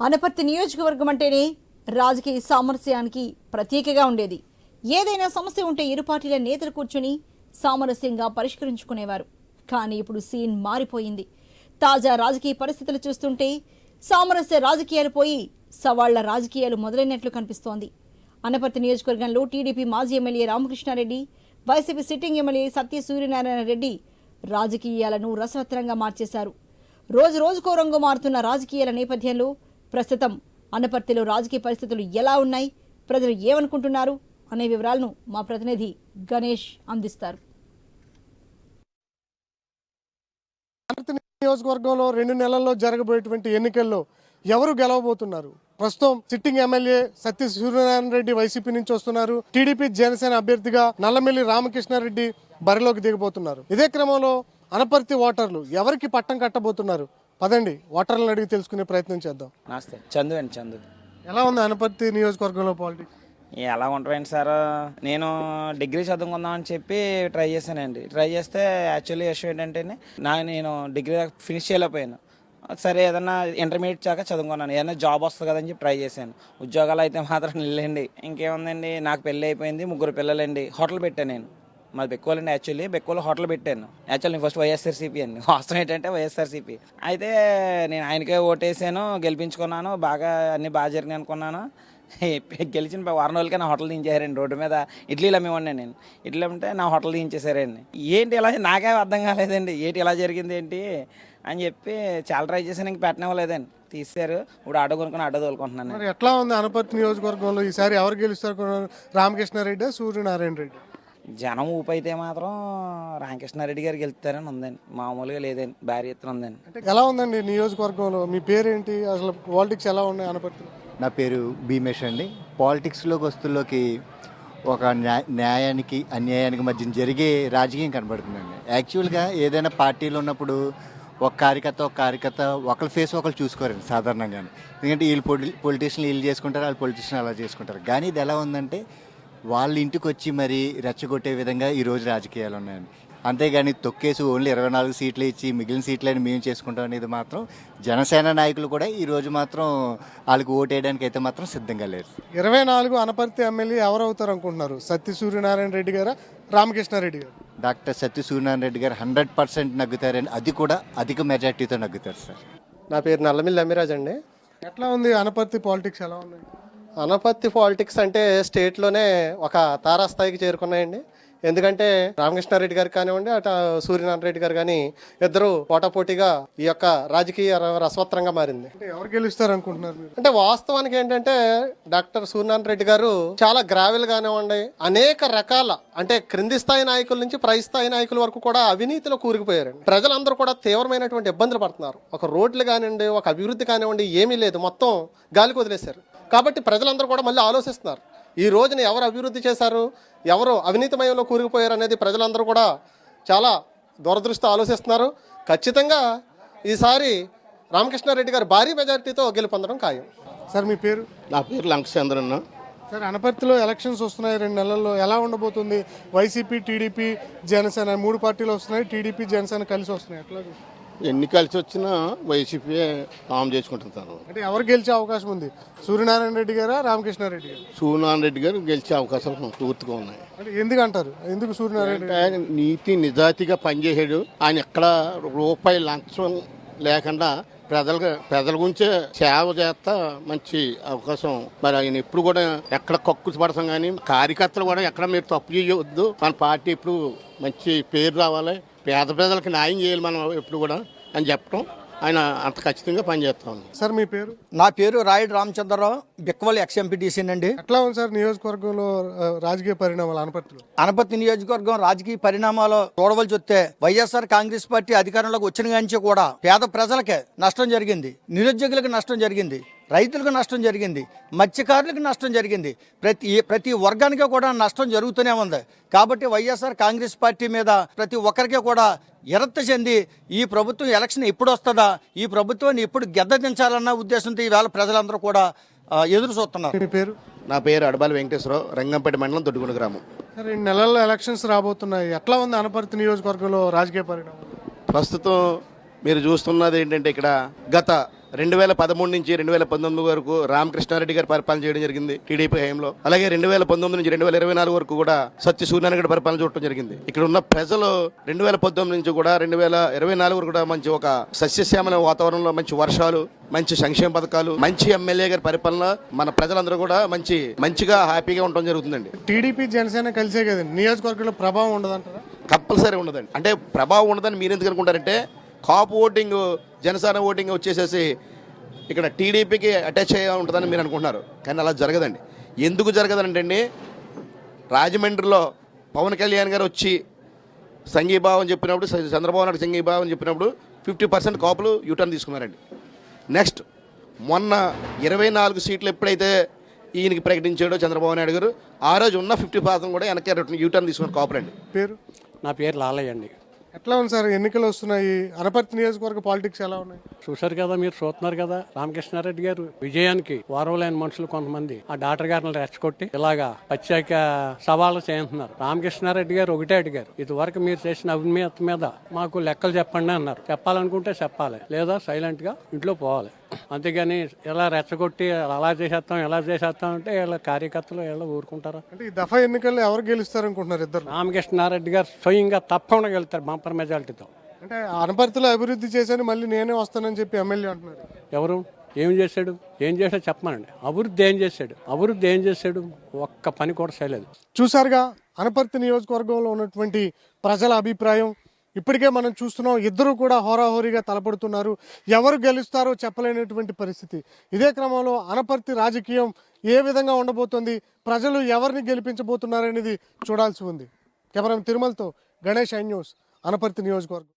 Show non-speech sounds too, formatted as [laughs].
అనపర్తి నియోజకవర్గం అంటేనే రాజకీయ సామరస్యానికి ప్రతీకగా ఉండేది. ఏదైనా సమస్య ఉంటే ఇరు పార్టీల నేతలు కూర్చుని సామరస్యంగా పరిష్కరించుకునేవారు. కానీ ఇప్పుడు సీన్ మారిపోయింది. తాజా రాజకీయ పరిస్థితులు చూస్తుంటే సామరస్య రాజకీయాలు పోయి సవాళ్ళ రాజకీయాలు మొదలైనట్లు కనిపిస్తోంది. అనపర్తి నియోజకవర్గంలో టీడీపీ మాజీ MLA Ramakrishna Reddy YCP sitting MLA Satya Suryanarayana Reddy రాజకీయాలను రసవత్తరంగా మార్చేశారు. రోజు రోజుకో రంగు మారుతున్న రాజకీయాల నేపథ్యంలో ప్రస్తుతం అనపర్తిలో రాజకీయ పరిస్థితులు ఎలా ఉన్నాయి? ప్రజలు ఏమనుకుంటున్నారు? అనే వివరాలను మా ప్రతినిధి గణేష్ అందిస్తారు. నియోజకవర్గంలో రెండు నెలల్లో జరగబోయేటువంటి ఎన్నికల్లో ఎవరు గెలవబోతున్నారు? ప్రస్తుతం sitting MLA Satya Suryanarayana Reddy YCP నుంచి వస్తున్నారు. టీడీపీ జనసేన అభ్యర్థిగా నల్లమెల్లి రామకృష్ణారెడ్డి బరిలోకి దిగబోతున్నారు. ఇదే క్రమంలో అనపర్తి ఓటర్లు ఎవరికి పట్టం కట్టబోతున్నారు? పదండి ఓటర్లను అడిగి తెలుసుకునే ప్రయత్నం చేద్దాం. నమస్తే. చందు అండి చందు. ఎలా ఉంది అనపర్తి నియోజకవర్గంలో పాలిటిక్స్ ఎలా ఉంటాయండి సార్? నేను డిగ్రీ చదువుకుందామని చెప్పి ట్రై చేశానండి. ట్రై చేస్తే యాక్చువల్లీ ఇష్యూ ఏంటంటే నా నేను డిగ్రీ ఫినిష్ చేయలేకపోయాను. సరే ఏదన్నా ఇంటర్మీడియట్ చాక చదువుకున్నాను. ఏదైనా జాబ్ వస్తుంది కదని చెప్పి ట్రై చేశాను. ఉద్యోగాలు అయితే మాత్రం వెళ్ళండి ఇంకేముందండి? నాకు పెళ్ళి అయిపోయింది ముగ్గురు పిల్లలండి. హోటల్ పెట్టాను నేను. మాది బెక్కువలండి యాక్చువల్లీ బెక్కువలో హోటల్ పెట్టాను. యాక్చువల్లీ ఫస్ట్ వైఎస్ఆర్సీపీ అండి. [laughs] వాస్తవం ఏంటంటే వైఎస్ఆర్సీపీ. అయితే నేను ఆయనకే ఓటేసాను గెలిపించుకున్నాను బాగా అన్ని బాగా జరిగినాయి అనుకున్నాను. [laughs] గెలిచిన వారం రోజులకే నా హోటల్ దించేసారండి రోడ్డు మీద ఇడ్లీలు అమ్మేవాడిని నేను. ఇడ్లీ అంటే నా హోటల్ దించేసారండి ఏంటి ఇలా [laughs] నాకే అర్థం కాలేదండి. ఏంటి ఇలా జరిగింది ఏంటి? అని చెప్పి చాలా ట్రై చేశాను ఇంక పెట్టనివ్వలేదండి. తీశారు. ఇప్పుడు ఆటో కొనుక్కొని ఆటో తోలుకుంటున్నాను ఎట్లా ఉంది అనపర్తి నియోజకవర్గంలో ఈసారి ఎవరు గెలుస్తారు రామకృష్ణారెడ్డి సూర్యనారాయణ రెడ్డి? జనం ఊపు అయితే మాత్రం రామకృష్ణారెడ్డి గారికి వెళ్తారని ఉందండి. మామూలుగా లేదండి. భారీ ఎత్తున ఉందండి. అంటే ఎలా ఉందండి నియోజకవర్గంలో? మీ పేరేంటి? అసలు పాలిటిక్స్ ఎలా ఉన్నాయి అనపర్తిలో నా పేరు భీమేష్ అండి. పాలిటిక్స్లోకి వస్తుల్లోకి ఒక న్యా- న్యాయానికి అన్యాయానికి మధ్య జరిగే రాజకీయం కనబడుతుందండి. యాక్చువల్గా ఏదైనా పార్టీలో ఉన్నప్పుడు ఒక కార్యకర్త ఒక కార్యకర్త ఒకరి ఫేస్ ఒకరు చూసుకోరండి సాధారణంగా ఎందుకంటే వీళ్ళు పొలి పొలిటీషియన్లు వీళ్ళు చేసుకుంటారు వాళ్ళు పొలిటీషియన్ అలా చేసుకుంటారు. కానీ ఇది ఎలా ఉందంటే వాళ్ళ ఇంటికి వచ్చి మరి రెచ్చగొట్టే విధంగా ఈరోజు రాజకీయాలు ఉన్నాయండి. అంతేగాని తొక్కేసి ఓన్లీ ఇరవై నాలుగు సీట్లు ఇచ్చి మిగిలిన సీట్లని మేము చేసుకుంటాం అనేది మాత్రం జనసేన నాయకులు కూడా ఈ రోజు మాత్రం వాళ్ళకి ఓటేయడానికి అయితే మాత్రం సిద్ధంగా లేరు. ఇరవై నాలుగు అనపర్తి ఎమ్మెల్యే ఎవరు అవుతారు అనుకుంటున్నారు? సత్య సూర్యనారాయణ రెడ్డి గారా రామకృష్ణారెడ్డి గారు? డాక్టర్ సత్య సూర్యనారాయణ రెడ్డి గారు హండ్రెడ్ పర్సెంట్ నగ్గుతారని అది కూడా అధిక మెజార్టీతో నగ్గుతారు సార్. నా పేరు నల్లమిల్లి అమ్మిరాజ్ అండి. ఎట్లా ఉంది అనపర్తి పాలిటిక్స్ ఎలా ఉన్నాయి అనపత్తి పాలిటిక్స్ అంటే స్టేట్లోనే ఒక తారాస్థాయికి చేరుకున్నాయండి. ఎందుకంటే రామకృష్ణారెడ్డి గారు కానివ్వండి అటు సూర్యనారాయణ రెడ్డి గారు కానీ ఇద్దరు పోటాపోటీగా ఈ యొక్క రాజకీయ రసవత్రంగా మారింది. అంటే ఎవరు గెలుస్తారు అనుకుంటున్నారు అంటే వాస్తవానికి ఏంటంటే డాక్టర్ సూర్యనారాయణ రెడ్డి గారు చాలా గ్రావెల్ కానివ్వండి అనేక రకాల అంటే క్రింది స్థాయి నాయకుల నుంచి పై స్థాయి నాయకుల వరకు కూడా అవినీతిలో కూరుకుపోయారండి. ప్రజలందరూ కూడా తీవ్రమైనటువంటి ఇబ్బందులు పడుతున్నారు. ఒక రోడ్లు కానివ్వండి ఒక అభివృద్ధి కానివ్వండి ఏమీ లేదు. మొత్తం గాలికి వదిలేశారు. కాబట్టి ప్రజలందరూ కూడా మళ్ళీ ఆలోచిస్తున్నారు. ఈ రోజున ఎవరు అభివృద్ధి చేశారు? ఎవరు అవినీతిమయంలో కూరుకుపోయారు అనేది ప్రజలందరూ కూడా చాలా దూరదృష్టితో ఆలోచిస్తున్నారు. ఖచ్చితంగా ఈసారి రామకృష్ణారెడ్డి గారు భారీ మెజారిటీతో గెలుపొందడం ఖాయం. సార్ మీ పేరు? నా పేరు లంకచంద్రన్ సార్ అనపర్తిలో ఎలక్షన్స్ వస్తున్నాయి రెండు నెలల్లో. ఎలా ఉండబోతుంది? వైసీపీ టీడీపీ జనసేన మూడు పార్టీలు వస్తున్నాయి. టీడీపీ జనసేన కలిసి వస్తున్నాయి. ఎట్లా చూస్తారు? ఎన్ని కలిసి వచ్చినా వైసీపీ ఫామ్ చేసుకుంటున్నాను అంటే ఎవరు గెలిచే అవకాశం ఉంది? సూర్యనారాయణ రెడ్డి గారా రామకృష్ణారెడ్డి గారు? సూనారాయణ రెడ్డి గారు గెలిచే అవకాశాలు పూర్తిగా ఉన్నాయి. అంటే ఎందుకు అంటారు? ఎందుకు సూర్యనారాయణ ఆయన నీతి నిజాయితీగా పనిచేసాడు ఆయన ఎక్కడ రూపాయి లంచం లేకుండా ప్రజలకు ప్రజల గురించే సేవ చేస్తా మంచి అవకాశం. మరి ఆయన ఎప్పుడు కూడా ఎక్కడ కక్కుసి పడతాం కానీ కార్యకర్తలు కూడా ఎక్కడ మీరు తప్పు చేయవద్దు మన పార్టీ ఇప్పుడు మంచి పేరు రావాలి. పేద ప్రజలకు న్యాయం చేయాలి మనం ఎప్పుడు కూడా అని చెప్పడం ఆయన అంత ఖచ్చితంగా పనిచేస్తా ఉన్నాం సార్ మీ పేరు? నా పేరు రాయుడు రామచంద్రరావు బిక్కవల్ ఎక్స్ఎంపీటీసీ అండి ఎట్లా ఉంది సార్ నియోజకవర్గంలో రాజకీయ పరిణామాలు అనపర్తిలో అనపత్తి నియోజకవర్గం రాజకీయ పరిణామాలు చూడవలసి వస్తే వైఎస్ఆర్ కాంగ్రెస్ పార్టీ అధికారంలోకి వచ్చిన నుంచి కూడా పేద ప్రజలకే నష్టం జరిగింది. నిరుద్యోగులకు నష్టం జరిగింది. రైతులకు నష్టం జరిగింది మత్స్యకారులకు నష్టం జరిగింది. ప్రతి ప్రతి వర్గానికి కూడా నష్టం జరుగుతూనే ఉంది. కాబట్టి వైఎస్ఆర్ కాంగ్రెస్ పార్టీ మీద ప్రతి ఒక్కరికి కూడా ఎరత్త చెంది ఈ ప్రభుత్వం ఎలక్షన్ ఎప్పుడు వస్తుందా ఈ ప్రభుత్వాన్ని ఎప్పుడు గెద్ద దించాలన్న ఉద్దేశంతో ఈవేళ ప్రజలందరూ కూడా ఎదురు చూస్తున్నారు. పేరు? నా పేరు అడబాలి వెంకటేశ్వరరావు రంగంపేట మండలం దొడ్డుగుండ గ్రామం. సార్ రెండు నెలల్లో ఎలక్షన్స్ రాబోతున్నాయి. ఎట్లా ఉంది అనపర్తి నియోజకవర్గంలో రాజకీయ పరిణామాలు ప్రస్తుతం మీరు చూస్తున్నది ఏంటంటే ఇక్కడ గత రెండు వేల పదమూడు నుంచి రెండు వేల పంతొమ్మిది వరకు రామకృష్ణారెడ్డి గారు పరిపాలన చేయడం జరిగింది టీడీపీ హయాంలో. అలాగే రెండు వేల పంతొమ్మిది నుంచి రెండు వేల ఇరవై నాలుగు వరకు కూడా సత్య సూర్యనారాయణ గారి పరిపాలన చూడటం జరిగింది. ఇక్కడ ఉన్న ప్రజలు రెండు వేల పంతొమ్మిది నుంచి కూడా రెండు వేల ఇరవై నాలుగు వరకు కూడా మంచి ఒక సస్యశ్యామల వాతావరణంలో మంచి వర్షాలు మంచి సంక్షేమ పథకాలు మంచి ఎమ్మెల్యే గారి పరిపాలన మన ప్రజలందరూ కూడా మంచి మంచిగా హ్యాపీగా ఉండటం జరుగుతుందండి. టీడీపీ జనసేన కలిసే కదండి. నియోజకవర్గంలో ప్రభావం ఉండదంటారా? కంపల్సరీ ఉండదండి. అంటే ప్రభావం ఉండదని మీరు ఎందుకు అనుకుంటారంటే కాపు ఓటింగ్ జనసేన ఓటింగ్ వచ్చేసేసి ఇక్కడ టీడీపీకి అటాచ్ అయ్యే ఉంటుందని మీరు అనుకుంటున్నారు. కానీ అలా జరగదండి. ఎందుకు జరగదంటే అండి రాజమండ్రిలో పవన్ కళ్యాణ్ గారు వచ్చి సంఘీభావం చెప్పినప్పుడు చంద్రబాబు నాయుడు సంఘీభావం చెప్పినప్పుడు ఫిఫ్టీ పర్సెంట్ కాపులు యూటర్న్ తీసుకున్నారండి. నెక్స్ట్ మొన్న ఇరవై నాలుగు సీట్లు ఎప్పుడైతే ఈయనకి ప్రకటించాడో చంద్రబాబు నాయుడు గారు ఆ రోజు ఉన్న ఫిఫ్టీ పర్సెంట్ కూడా వెనక్కి యూటర్న్ తీసుకున్న కాపులండి. పేరు? నా పేరు లాలయ్య అండి. ఎట్లా ఉంది సార్? ఎన్నికలు వస్తున్నాయి. అనపర్తి నియోజకవర్గ పాలిటిక్స్ ఎలా ఉన్నాయి? చూశారు కదా మీరు చూస్తున్నారు కదా రామకృష్ణారెడ్డి గారు విజయానికి వారవలేని మనుషులు కొంతమంది. ఆ డాక్టర్ గారిని రెచ్చగొట్టి ఇలాగా ప్రత్యేక సవాళ్ళు చేస్తున్నారు. రామకృష్ణారెడ్డి గారు ఒకటే అడిగారు ఇది వరకు మీరు చేసిన అవినీతి మీద మాకు లెక్కలు చెప్పండి అన్నారు. చెప్పాలనుకుంటే చెప్పాలి లేదా సైలెంట్గా ఇంట్లో పోవాలి. అంతేగాని ఇలా రెచ్చగొట్టి అలా చేసేస్తాం ఎలా చేసేస్తాం అంటే వీళ్ళ కార్యకర్తలు వీళ్ళు ఊరుకుంటారా? అంటే ఈ దఫా ఎన్నికల్లో ఎవరు గెలుస్తారు అనుకుంటున్నారు ఇద్దరు రామకృష్ణారెడ్డి గారు స్వయంగా తప్పకుండా వెళ్తారు బంపర్ మెజార్టీతో. అంటే అనపర్తిలో అభివృద్ధి చేశాను మళ్ళీ నేనే వస్తానని చెప్పి ఎమ్మెల్యే అంటున్నారు. ఎవరు? ఏం చేశాడు? ఏం చేశాడు చెప్పమనండి. అభివృద్ధి ఏం చేశాడు? అభివృద్ధి ఏం చేశాడు? ఒక్క పని కూడా చేయలేదు. చూసారుగా అనపర్తి నియోజకవర్గంలో ఉన్నటువంటి ప్రజల అభిప్రాయం ఇప్పటికే మనం చూస్తున్నాం ఇద్దరు కూడా హోరాహోరీగా తలపడుతున్నారు. ఎవరు గెలుస్తారో చెప్పలేనటువంటి పరిస్థితి. ఇదే క్రమంలో అనపర్తి రాజకీయం ఏ విధంగా ఉండబోతోంది? ప్రజలు ఎవరిని గెలిపించబోతున్నారనేది చూడాల్సి ఉంది. కెమెరా తిరుమలతో గణేష్ ఐ న్యూస్ అనపర్తి నియోజకవర్గం.